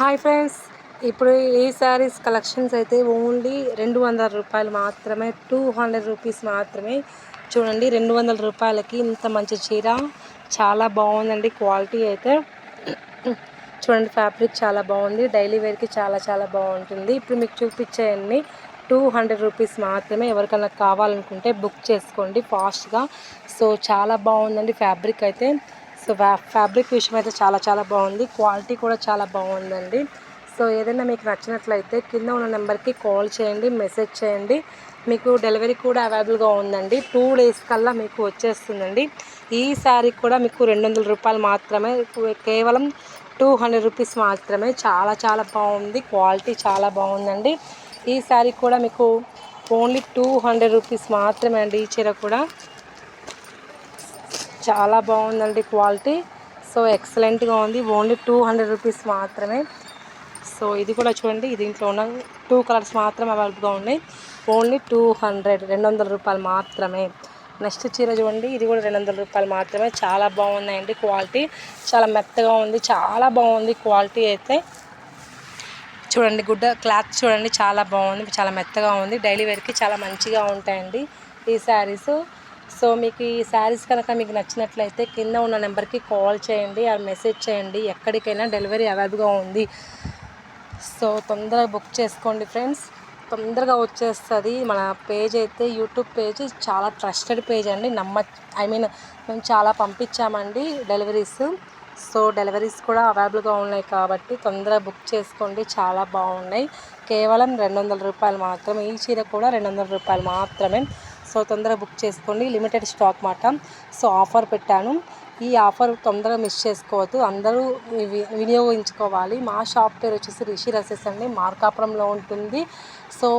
Hi friends ఇప్పుడు ఈ saris collections అయితే ఓన్లీ రెండు వందల రూపాయలు మాత్రమే టూ హండ్రెడ్ రూపీస్ మాత్రమే. చూడండి రెండు వందల రూపాయలకి ఇంత మంచి చీర. చాలా బాగుందండి క్వాలిటీ అయితే. చూడండి ఫ్యాబ్రిక్ చాలా బాగుంది. డైలీ వేర్కి చాలా చాలా బాగుంటుంది. ఇప్పుడు మీకు చూపించేయండి టూ హండ్రెడ్ రూపీస్ మాత్రమే ఎవరికైనా కావాలనుకుంటే బుక్ చేసుకోండి ఫాస్ట్గా సో చాలా బాగుందండి ఫ్యాబ్రిక్ అయితే. సో ఫ్యాబ్రిక్ విషయం అయితే చాలా చాలా బాగుంది. క్వాలిటీ కూడా చాలా బాగుందండి. సో ఏదైనా మీకు నచ్చినట్లయితే కింద ఉన్న నెంబర్కి కాల్ చేయండి మెసేజ్ చేయండి. మీకు డెలివరీ కూడా అవైలబుల్గా ఉందండి. టూ డేస్ కల్లా మీకు వచ్చేస్తుందండి. ఈ శారీ కూడా మీకు రెండు వందల రూపాయలు మాత్రమే కేవలం టూ హండ్రెడ్ రూపీస్ మాత్రమే. చాలా చాలా బాగుంది. క్వాలిటీ చాలా బాగుందండి. ఈ శారీ కూడా మీకు ఓన్లీ టూ హండ్రెడ్ రూపీస్ మాత్రమే అండి. ఈ చీర కూడా. చాలా బాగుందండి క్వాలిటీ. సో ఎక్సలెంట్గా ఉంది. ఓన్లీ టూ హండ్రెడ్ రూపీస్ మాత్రమే. సో ఇది కూడా చూడండి. దీంట్లో ఉన్న టూ కలర్స్ మాత్రమే అవైలబుల్గా ఉన్నాయి. ఓన్లీ టూ హండ్రెడ్ రెండు వందల రూపాయలు మాత్రమే. నెక్స్ట్ చీర చూడండి. ఇది కూడా రెండు వందల రూపాయలు మాత్రమే. చాలా బాగున్నాయండి క్వాలిటీ. చాలా మెత్తగా ఉంది. చాలా బాగుంది క్వాలిటీ అయితే. చూడండి గుడ్డ క్లాత్ చూడండి. చాలా బాగుంది. చాలా మెత్తగా ఉంది. డైలీ వేర్కి చాలా మంచిగా ఉంటాయండి ఈ శారీస్. సో మీకు ఈ శారీస్ కనుక మీకు నచ్చినట్లయితే కింద ఉన్న నెంబర్కి కాల్ చేయండి ఆ మెసేజ్ చేయండి ఎక్కడికైనా డెలివరీ అవైలబుల్గా ఉంది. సో తొందరగా బుక్ చేసుకోండి ఫ్రెండ్స్. తొందరగా వచ్చేస్తుంది. మన పేజ్ అయితే యూట్యూబ్ పేజ్ చాలా ట్రస్టెడ్ పేజ్ అండి. నమ్మ ఐ మీన్ మేము చాలా పంపించామండి డెలివరీస్. సో డెలివరీస్ కూడా అవైలబుల్గా ఉన్నాయి కాబట్టి తొందరగా బుక్ చేసుకోండి. చాలా బాగున్నాయి. కేవలం రెండు వందల రూపాయలు మాత్రమే. ఈ చీర కూడా రెండు వందల రూపాయలు మాత్రమే. సో తొందరగా బుక్ చేసుకోండి. లిమిటెడ్ స్టాక్ మాట. సో ఆఫర్ పెట్టాను. ఈ ఆఫర్ తొందరగా మిస్ చేసుకోవద్దు. అందరూ వినియోగించుకోవాలి. మా షాప్ పేరు వచ్చేసి రిషి రసెస్ అండి. మార్కాపురంలో ఉంటుంది. సో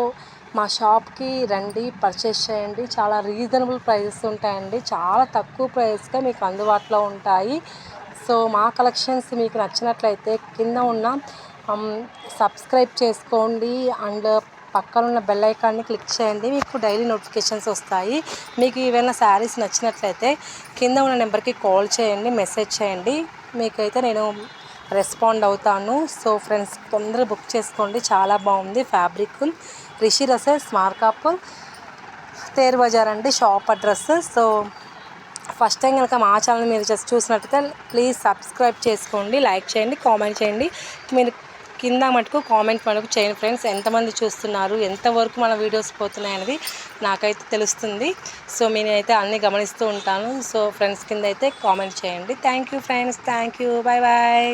మా షాప్కి రండి పర్చేస్ చేయండి. చాలా రీజనబుల్ ప్రైజెస్ ఉంటాయండి. చాలా తక్కువ ప్రైస్గా మీకు అందుబాటులో ఉంటాయి. సో మా కలెక్షన్స్ మీకు నచ్చినట్లయితే కింద ఉన్న సబ్స్క్రైబ్ చేసుకోండి. అండ్ పక్కన ఉన్న బెల్ ఐకాన్ని క్లిక్ చేయండి. మీకు డైలీ నోటిఫికేషన్స్ వస్తాయి. మీకు ఏవైనా శారీస్ నచ్చినట్లయితే కింద ఉన్న నెంబర్కి కాల్ చేయండి మెసేజ్ చేయండి. మీకైతే నేను రెస్పాండ్ అవుతాను. సో ఫ్రెండ్స్ తొందరగా బుక్ చేసుకోండి. చాలా బాగుంది. ఫ్యాబ్రిక్ రిషి రసెస్ మార్కప్ తేర్ బజార్ అండి shop address so first time కనుక మా ఛానల్ మీరు జస్ట్ చూసినట్టయితే ప్లీజ్ సబ్స్క్రైబ్ చేసుకోండి లైక్ చేయండి కామెంట్ చేయండి. మీరు కింద మటుకు కామెంట్ మనకు చేయండి ఫ్రెండ్స్. ఎంతమంది చూస్తున్నారు? ఎంతవరకు మన వీడియోస్ పోతున్నాయి అనేది నాకైతే తెలుస్తుంది. సో నేనైతే అన్నీ గమనిస్తూ ఉంటాను. సో ఫ్రెండ్స్ కింద అయితే కామెంట్ చేయండి. Thank you friends. Thank you. Bye bye